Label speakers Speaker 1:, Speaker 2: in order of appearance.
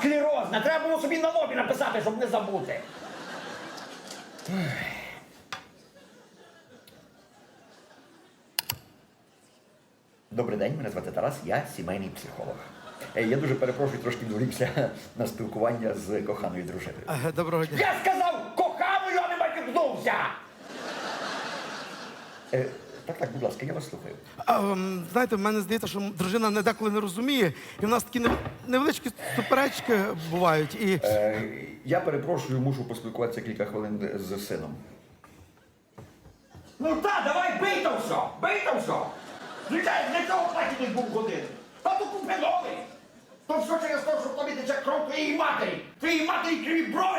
Speaker 1: склерозна. Треба було собі на лобі написати, щоб не забути. Добрий день, мене звати Тарас, я сімейний психолог. Е, Я дуже перепрошую, трошки відволікся на спілкування з коханою дружиною.
Speaker 2: Е, Доброго дня.
Speaker 1: Я сказав коханою, а не матюкнувся! Так, так, будь ласка, я вас слухаю.
Speaker 2: А, ем, знаєте, в мене здається, що дружина не деколи не розуміє, і в нас такі нев- невеличкі суперечки бувають. І
Speaker 1: Е, я перепрошую, мушу поспілкуватися кілька хвилин з сином. Ну та, давай бий то все! Бий то все! Звичайно, для цього платять був годин. Та то купи новий! То все через те, що тобі тече кров твоєї матері. Твоїй матері криві брови,